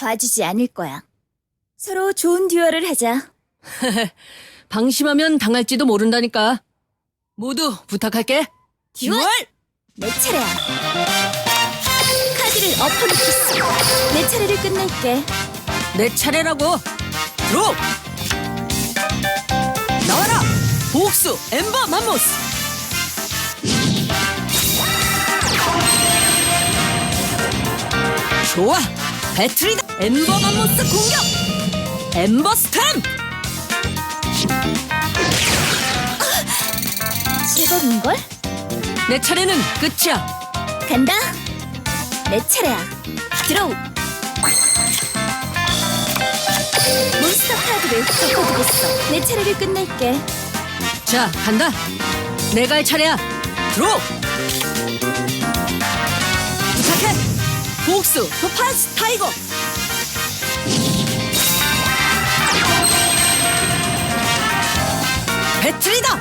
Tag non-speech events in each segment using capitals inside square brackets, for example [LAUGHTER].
봐주지 않을 거야. 서로 좋은 듀얼을 하자. [LAUGHS] 방심하면 당할지도 모른다니까. 모두 부탁할게. 듀얼! 내 차례야. 카드를 엎어놓겠어. 내 차례를 끝낼게. 내 차례라고. 드로! 나와라! 복수 엠버 맘모스! 좋아! 배틀이다! 엠버 맘모스 공격! 엠버 스탬! 제법인걸? 내 차례는 끝이야. 간다. 내 차례야. 드로우. 몬스터 카드를 덮어두겠어. 내 차례를 끝낼게. 자, 간다. 내가 할 차례야. 드로! 복수 토파스 타이거! 배틀이다!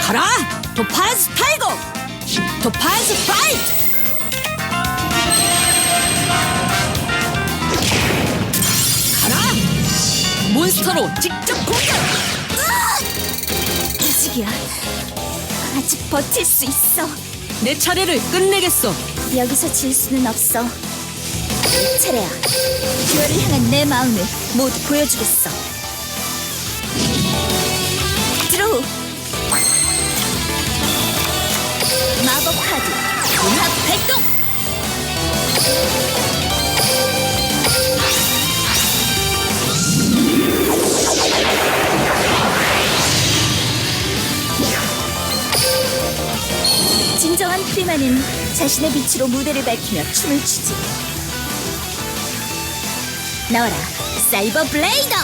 가라! 토파스 타이거! 토파스 파이트! 가라! 몬스터로 직접 공격! 아직이야. 아직 버틸 수 있어. 내 차례를 끝내겠어. 여기서 질 수는 없어. 내 차례야. 듀얼을 향한 내 마음을 모두 보여주겠어. 드로우. 마법 카드. 은합 발동. 진정한 프리마는 자신의 빛으로 무대를 밝히며 춤을 추지. 나와라, 사이버 블레이더!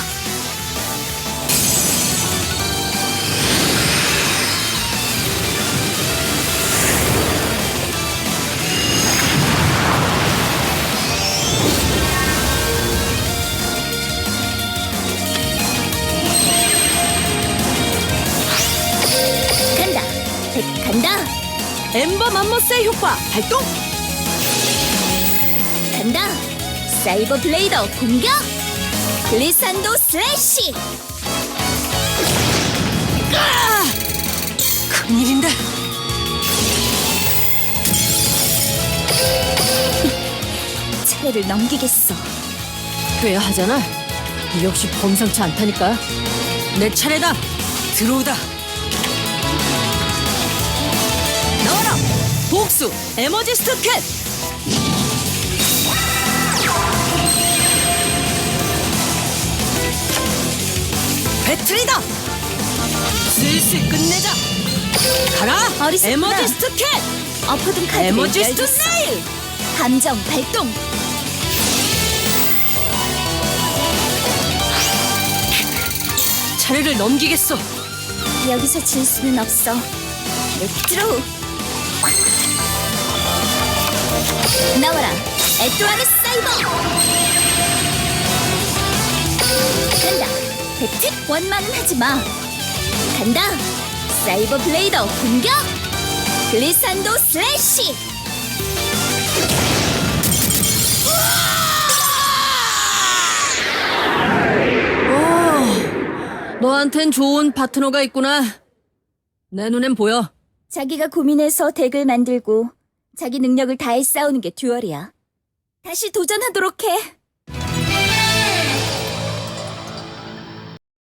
간다, 엠버 맘모스의 효과 발동! 간다! 사이버 블레이더 공격! 글리산도 슬래시! 큰일인데. 차례를 넘기겠어. 돼야 하잖아. 역시 범상치 않다니까. 내 차례다. 들어오다. 복수 에머지 스트 캣. 배틀이다. 슬슬 끝내자. 가라. 어리석구나. 에머지 스트 캣. 엎어둔 카드를 에머지스트 열겠어. 네일. 감정 발동! 차례를 넘기겠어. 여기서 질 수는 없어. 레트로! 나와라! 에드와르 사이버! 간다! 배트 원만은 하지 마! 간다! 사이버 블레이더 공격! 글리산도 슬래시! 오, 너한텐 좋은 파트너가 있구나. 내 눈엔 보여. 자기가 고민해서 덱을 만들고 자기 능력을 다해 싸우는 게 듀얼이야. 다시 도전하도록 해.